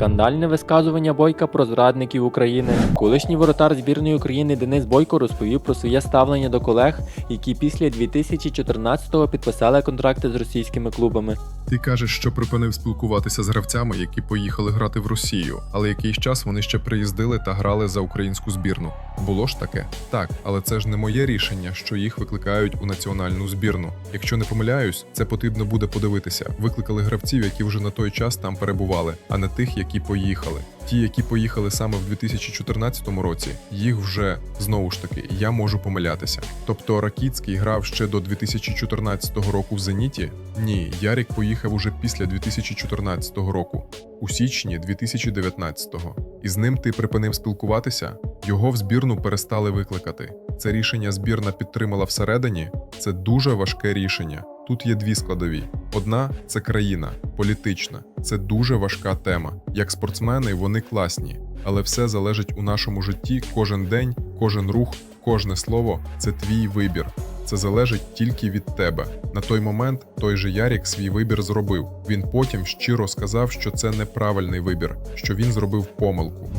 Скандальне висказування Бойка про зрадників України. Колишній воротар збірної України Денис Бойко розповів про своє ставлення до колег, які після 2014-го підписали контракти з російськими клубами. Ти кажеш, що припинив спілкуватися з гравцями, які поїхали грати в Росію, але якийсь час вони ще приїздили та грали за українську збірну. Було ж таке? Так, але це ж не моє рішення, що їх викликають у національну збірну. Якщо не помиляюсь, це потрібно буде подивитися. Викликали гравців, які вже на той час там перебували, а не тих, які поїхали. Ті, які поїхали саме в 2014 році, їх вже знову ж таки я можу помилятися. Тобто Ракіцький грав ще до 2014 року в Зеніті? Ні, Ярік поїхав уже після 2014 року, у січні 2019-го. І з ним ти припинив спілкуватися? Його в збірну перестали викликати. Це рішення збірна підтримала всередині. Це дуже важке рішення. Тут є дві складові: одна це країна, політична. Це дуже важка тема. Як спортсмени, вони класні, але все залежить у нашому житті кожен день, кожен рух, кожне слово це твій вибір. Це залежить тільки від тебе. На той момент той же Ярік свій вибір зробив. Він потім щиро сказав, що це неправильний вибір, що він зробив помилку.